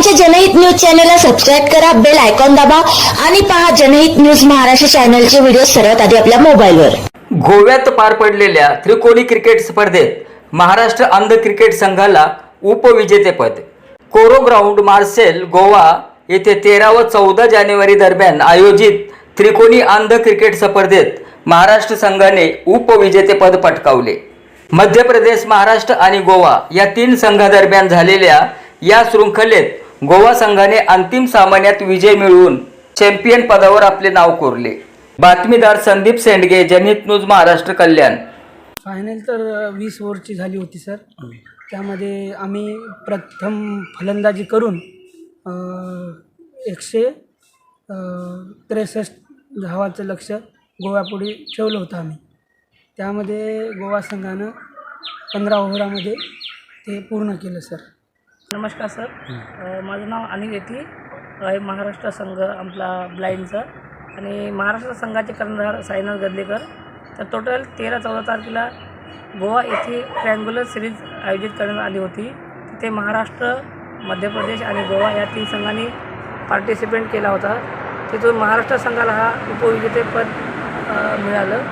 आमच्या जनहित न्यूज चॅनलला सबस्क्राईब करा बेल आयकॉन दाबा आणि पहा जनहित न्यूज महाराष्ट्र चॅनलचे व्हिडिओ सर्वात आधी आपल्या मोबाईलवर. गोव्यात पार पडलेल्या त्रिकोणी क्रिकेट स्पर्धेत महाराष्ट्र अंध क्रिकेट संघाला उपविजेतेपद. कोरो ग्राउंड मार्सेल गोवा येथे तेरा व चौदा जानेवारी दरम्यान आयोजित त्रिकोणी अंध क्रिकेट स्पर्धेत महाराष्ट्र संघाने उपविजेतेपद पटकावले. मध्य प्रदेश महाराष्ट्र आणि गोवा या तीन संघादरम्यान झालेल्या या शृंखलेत गोवा संघाने अंतिम सामन्यात विजय मिळवून चॅम्पियन पदावर आपले नाव कोरले. बातमीदार संदीप सेंडगे जनहित न्यूज महाराष्ट्र कल्याण. फायनल तर वीस ओव्हरची झाली होती सर. त्यामध्ये आम्ही प्रथम फलंदाजी करून एकशे त्रेसष्ट धावाचं लक्ष गोव्यापुढे ठेवलं होतं आम्ही. त्यामध्ये गोवा संघानं पंधरा ओव्हरामध्ये ते पूर्ण केलं सर. नमस्कार सर. अ, माझं नाव अनिल येती आहे. महाराष्ट्र संघ आपला ब्लाइंडचा. आणि महाराष्ट्र संघाचे कर्णधार साईनाथ गदलेकर. तर टोटल तेरा चौदा तारखेला गोवा येथे ट्रँग्युलर सिरीज आयोजित करण्यात आली होती. तिथे महाराष्ट्र मध्य प्रदेश आणि गोवा या तीन संघांनी पार्टिसिपेंट केला होता. तिथून महाराष्ट्र संघाला हा उपविजेतेपद अ, मिळालं.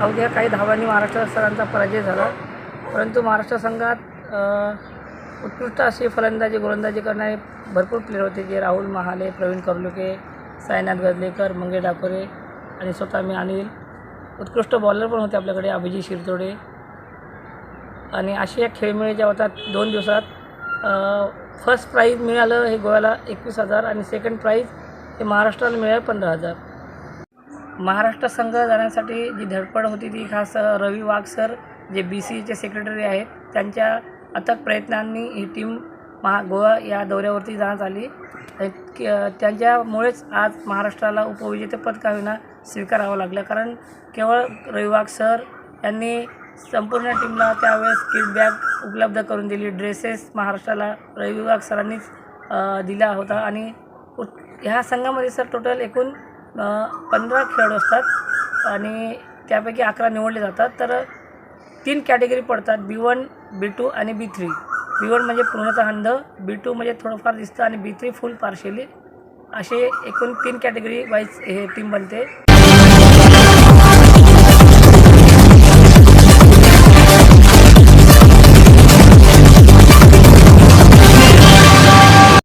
अवघ्या काही धावांनी महाराष्ट्र सरांचा पराजय झाला. परंतु महाराष्ट्र संघात अ, उत्कृष्ट अशी फलंदाजी गोलंदाजी करणारे भरपूर प्लेयर होते जे राहुल महाले प्रवीण कर्लुके साईनाथ गजलेकर मंगे डाकोरे आणि स्वतः मी अनिल. उत्कृष्ट बॉलर पण होते आपल्याकडे अभिजित शिरतोडे. आणि आशिया खेळमेळे ज्या होतात दोन दिवसात फर्स्ट प्राईज मिळालं हे गोव्याला एकवीस हजार आणि सेकंड प्राईज हे महाराष्ट्राला मिळालं पंधरा हजार. महाराष्ट्र संघ जाण्यासाठी जी धडपड होती ती खास रवी वाघ सर जे बी सीचे सेक्रेटरी आहेत त्यांच्या अथक प्रयत्नांनी ही टीम महा गोवा या दौऱ्यावरती जाण्यात आली. त्यांच्यामुळेच आज महाराष्ट्राला उपविजेतेपद का होईना स्वीकारावं लागलं. कारण केवळ रविवाग सर यांनी संपूर्ण टीमला त्यावेळेस किट बॅग उपलब्ध करून दिली. ड्रेसेस महाराष्ट्राला रविवाग सरांनीच दिला होता. आणि ह्या संघामध्ये सर टोटल एकूण पंधरा खेळाडू असतात. आणि त्यापैकी अकरा निवडले जातात. तर तीन कॅटेगरी पडतात. बी वन बी टू आणि बी थ्री बी वन म्हणजे पूर्णतः अंध बी टू म्हणजे थोडंफार दिसतं आणि बी थ्री फुल पार्शली असे एकूण तीन कॅटेगरी वाईज हे टीम बनते.